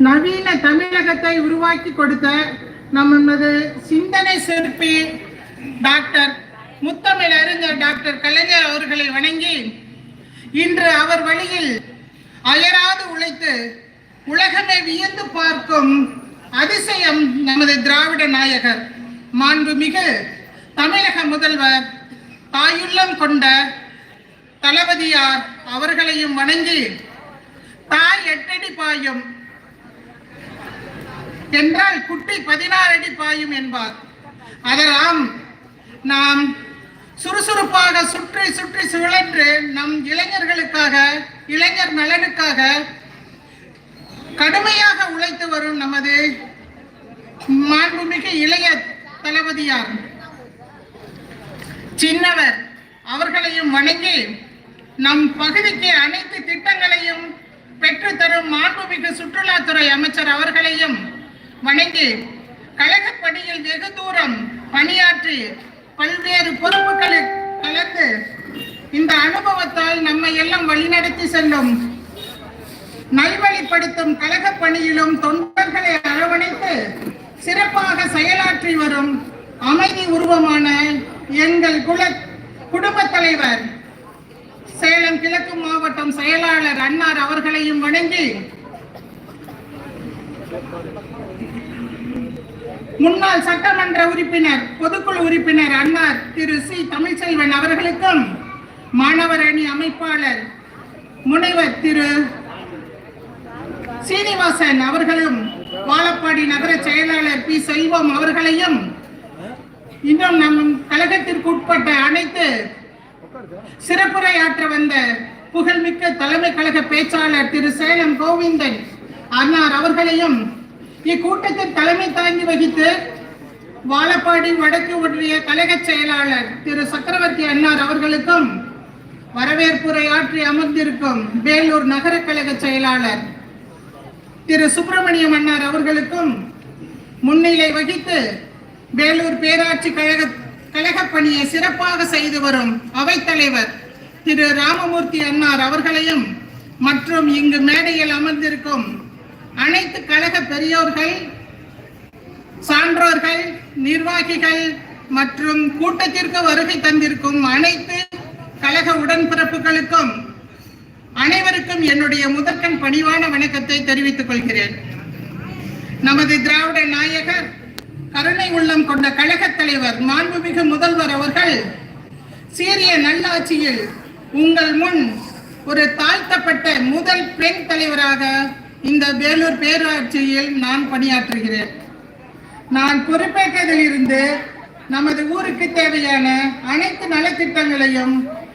நவீன தமிழகத்தை உருவாக்கி கொடுத்த நமது சிந்தனை சிற்பி டாக்டர் முத்தமிழ் அறிஞர் டாக்டர் கலைஞர் அவர்களை வணங்கி இன்று அவர் வழியில் அயராது உழைத்து உலகமே வியந்து பார்க்கும் அதிசயம் நமது திராவிட நாயகர் மாண்புமிகு தமிழக முதல்வர் தாயுள்ளம் கொண்ட தளபதியார் அவர்களையும் வணங்கி தாய் எட்டடி பாயும் என்றால் குட்டி பதினாறு அடி பாயும் என்பார். அதெல்லாம் நாம் சுறுசுறுப்பாக சுற்றி சுற்றி சுழன்று நம் இளைஞர்களுக்காக இளைஞர் நலனுக்காக கடுமையாக உழைத்து வரும் நமது மாண்புமிகு இளைய தளபதியார் சின்னவர் அவர்களையும் வணங்கி நம் பகுதிக்கு அனைத்து திட்டங்களையும் பெற்றுத்தரும் மாண்புமிகு சுற்றுலாத்துறை அமைச்சர் அவர்களையும் வணங்கி கழகப்பணியில் வெகு தூரம் பணியாற்றி பல்வேறு பொறுப்புகளை கலந்து இந்த அனுபவத்தால் நம்மை எல்லாம் வழிநடத்தி செல்லும். நல்வழிப்படுத்தும் கழகப் பணியிலும் தொண்டர்களை அரவணைத்து சிறப்பாக செயலாற்றி வரும் அமைதி உருவமான எங்கள் குல குடும்பத் தலைவர் சேலம் கிழக்கு மாவட்டம் செயலாளர் அன்னார் அவர்களையும் வணங்கி முன்னாள் சட்டமன்ற உறுப்பினர் பொதுக்குழு உறுப்பினர் அன்னார் திரு சி. தமிழ்ச்செல்வன் அவர்களுக்கும் மாணவர் அணி அமைப்பாளர் முனைவர் திரு சீனிவாசன் அவர்களும் வாழப்பாடி நகர செயலாளர் பி. செல்வம் அவர்களையும் இன்னும் நம் கழகத்திற்கு உட்பட்ட அனைத்து சிறப்புரையாற்ற வந்த புகழ்மிக்க தலைமை கழக பேச்சாளர் திரு சேலம் கோவிந்தன் அன்னார் அவர்களையும் இக்கூட்டத்தில் தலைமை தாங்கி வகித்து வாழப்பாடி வடக்கு ஒன்றிய கழக செயலாளர் திரு சக்கரவர்த்தி அன்னார் அவர்களுக்கும் வரவேற்புரை ஆற்றி அமர்ந்திருக்கும் வேலூர் நகர கழக செயலாளர் திரு சுப்பிரமணியம் அன்னார் அவர்களுக்கும் முன்னிலை வகித்து வேலூர் பேராட்சி கழக கழகப் பணியை சிறப்பாக செய்து வரும் அவைத்தலைவர் திரு ராமமூர்த்தி அன்னார் அவர்களையும் மற்றும் இங்கு மேடையில் அமர்ந்திருக்கும் அனைத்து கழக பெரியோர்கள் சான்றோர்கள் நிர்வாகிகள் மற்றும் கூட்டத்திற்கு வருகை தந்திருக்கும் அனைத்து கழக உடன்பிறப்புகளுக்கும் அனைவருக்கும் என்னுடைய முதற்கண் பணிவான வணக்கத்தை தெரிவித்துக் கொள்கிறேன். நமது திராவிட நாயகர் கருணை உள்ளம் கொண்ட கழக தலைவர் மாண்புமிகு முதல்வர் அவர்கள் சீரிய நல்லாட்சியில் உங்கள் முன் ஒரு தாழ்த்தப்பட்ட முதல் பெண் தலைவராக இந்த வேலூர் பேராட்சியில் நான் பணியாற்றுகிறேன். நான் பொறுப்பேற்றதிலிருந்து நமது ஊருக்கு தேவையான அனைத்து நலத்திட்டங்களையும்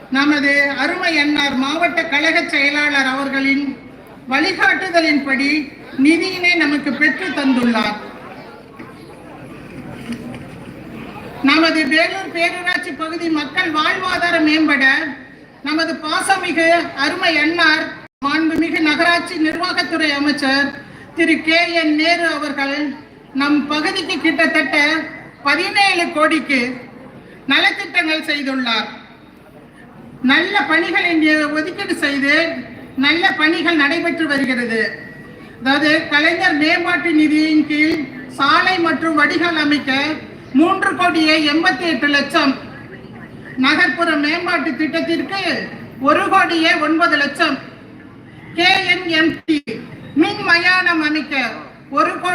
நமது அருமை அன்னார் மாவட்ட கழக செயலாளர் அவர்களின் வழிகாட்டுதலின்படி நிதியினை நமக்கு பெற்று தந்துள்ளார். நமது வேலூர் பேரூராட்சி பகுதி மக்கள் வாழ்வாதாரம் மேம்பட நமது பாசமிகு அருமை அன்னார் மாண்புமிகு நகராட்சி நிர்வாகத்துறை அமைச்சர் திரு கே என் நேரு அவர்கள் நம் பகுதிக்கு கிட்டத்தட்ட பதினேழு கோடிக்கு நலத்திட்டங்கள் செய்துள்ளார். நல்ல பணிகள் இங்கே ஒதுக்கீடு செய்து நல்ல பணிகள் நடைபெற்று வருகிறது. அதாவது கலைஞர் மேம்பாட்டு நிதியின் கீழ் சாலை மற்றும் வடிகால் அமைக்க மூன்று கோடியே எண்பத்தி எட்டு லட்சம். நகர்ப்புற மேம்பாட்டு திட்டத்திற்கு ஒரு கோடியே ஒன்பது லட்சம். கேஎன்எம்டி மின் மயானம் அமைக்க ஒரு கோடி